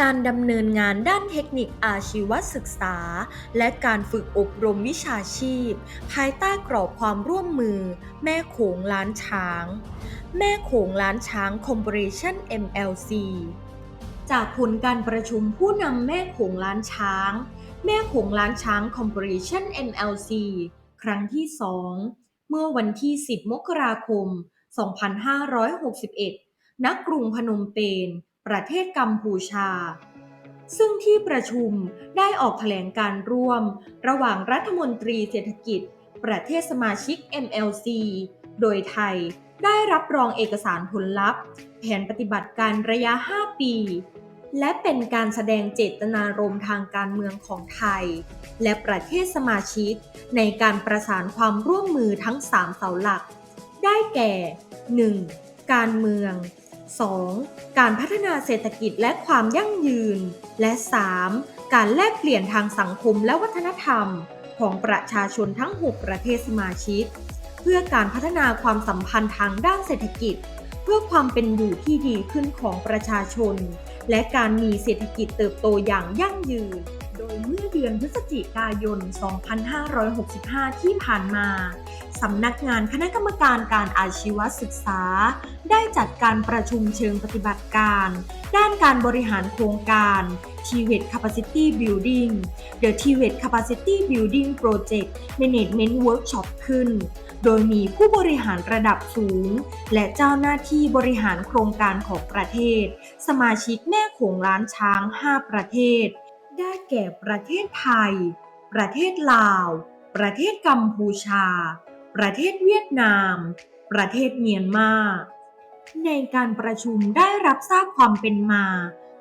การดำเนินงานด้านเทคนิคอาชีวศึกษา และการฝึกอบรมวิชาชีพ ภายใต้กรอบความร่วมมือ แม่โขงล้านช้าง แม่โขงล้านช้างคอม p o r a t i o n MLC จากผลการประชุมผู้นำแม่โขงล้านช้าง แม่โขงล้านช้างคอม p o r a t i o n MLC ครั้งที่ 2 เมื่อวันที่ 10 มกราคม 2561 ณ กรุงพนมเปญ ประเทศกัมพูชา ซึ่งที่ประชุมได้ออกแถลงการร่วม ระหว่างรัฐมนตรีเศรษฐกิจ ประเทศสมาชิก MLC โดยไทยได้รับรองเอกสารผลลัพธ์ แผนปฏิบัติการระยะ 5 ปี และเป็นการแสดงเจตนารมณ์ทางการเมืองของไทย และประเทศสมาชิก ในการประสานความร่วมมือทั้ง 3 เสาหลัก ได้แก่ 1. การเมือง 2. การพัฒนาเศรษฐกิจและความยั่งยืน และ 3. การแลกเปลี่ยนทางสังคมและวัฒนธรรม ของประชาชนทั้ง 6 ประเทศสมาชิก เพื่อการพัฒนาความสัมพันธ์ทางด้านเศรษฐกิจ เพื่อความเป็นอยู่ที่ดีขึ้นของประชาชน และการมีเศรษฐกิจเติบโตอย่างยั่งยืน โดยเมื่อเดือนพฤศจิกายน 2565 ที่ผ่านมา สำนักงานคณะกรรมการการอาชีวศึกษา ได้จัดการประชุมเชิงปฏิบัติการ ด้านการบริหารโครงการ TVET Capacity Building The TVET Capacity Building Project Management Workshop ขึ้น โดยมีผู้บริหารระดับสูง และเจ้าหน้าที่บริหารโครงการของประเทศ สมาชิกแม่โขงล้านช้าง 5 ประเทศ ได้แก่ประเทศไทย ประเทศลาว ประเทศกัมพูชา ประเทศเวียดนาม ประเทศเมียนมา ในการประชุมได้รับทราบความเป็นมา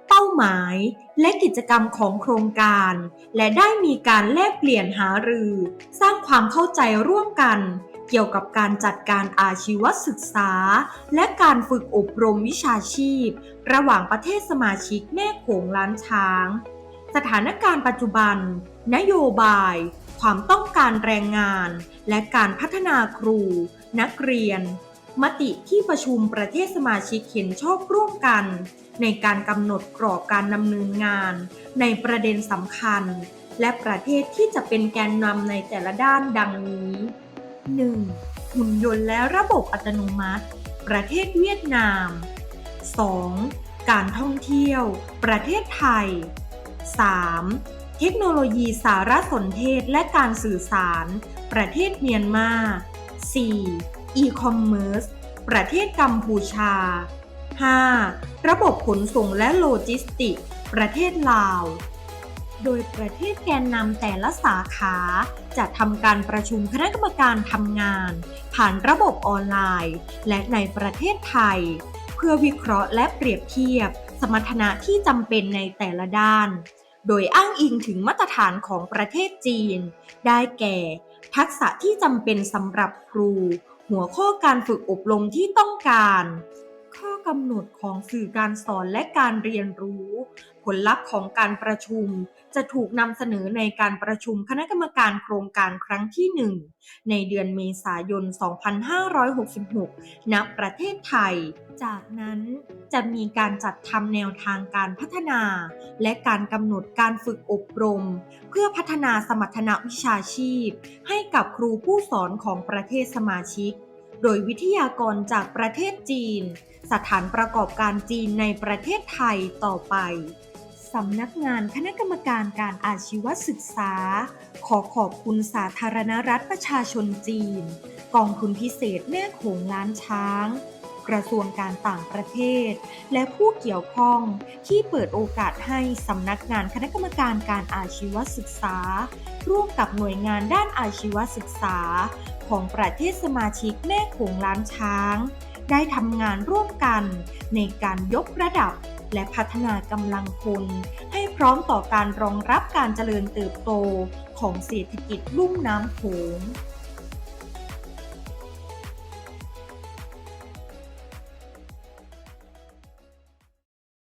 เป้าหมายและกิจกรรมของโครงการ และได้มีการแลกเปลี่ยนหารือ สร้างความเข้าใจร่วมกัน เกี่ยวกับการจัดการอาชีวศึกษา และการฝึกอบรมวิชาชีพ ระหว่างประเทศสมาชิกแม่โขงล้านช้าง สถานการณ์ปัจจุบัน นโยบาย ความต้องการแรงงาน และการพัฒนาครู นักเรียน มติที่ประชุมประเทศสมาชิกเห็นชอบร่วมกัน ในการกำหนดกรอบการดำเนินงาน ในประเด็นสำคัญ และประเทศที่จะเป็นแกนนำในแต่ละด้านดังนี้ 1. หุ่นยนต์และระบบอัตโนมัติ ประเทศเวียดนาม 2. การท่องเที่ยว ประเทศไทย 3. เทคโนโลยีสารสนเทศและการสื่อสาร ประเทศเมียนมา 4. อีคอมเมิร์ซประเทศกัมพูชา 5. ระบบขนส่งและโลจิสติก ประเทศลาว โดยประเทศแกนนำแต่ละสาขา จะทำการประชุมคณะกรรมการทำงาน ผ่านระบบออนไลน์ และในประเทศไทย เพื่อวิเคราะห์และเปรียบเทียบ สมรรถนะที่จำเป็นในแต่ละด้าน โดยอ้างอิงถึงมาตรฐานของประเทศจีน ได้แก่ ทักษะที่จำเป็นสำหรับครู หัวข้อการฝึกอบรมที่ต้องการ กำหนดของสื่อการสอนและการเรียนรู้ ผลลัพธ์ของการประชุม จะถูกนำเสนอในการประชุมคณะกรรมการโครงการครั้งที่ 1 ในเดือนเมษายน 2566 ณ ประเทศไทย จากนั้นจะมีการจัดทำแนวทางการพัฒนา และการกำหนดการฝึกอบรม เพื่อพัฒนาสมรรถนะวิชาชีพ ให้กับครูผู้สอนของประเทศสมาชิก โดยวิทยากรจากประเทศจีน สถานประกอบการจีนในประเทศไทยต่อไปสำนักงานคณะกรรมการการอาชีวศึกษา ขอขอบคุณสาธารณรัฐประชาชนจีน กองทุนพิเศษแม่โขงล้านช้าง กระทรวงการต่างประเทศ และผู้เกี่ยวข้องที่เปิดโอกาสให้สำนักงานคณะกรรมการการอาชีวศึกษา ร่วมกับหน่วยงานด้านอาชีวศึกษา ของประเทศสมาชิกแม่โขงล้านช้าง ได้ทำงานร่วมกันในการยกระดับและพัฒนากำลังคน ให้พร้อมต่อการรองรับการเจริญเติบโตของเศรษฐกิจลุ่มน้ำโขง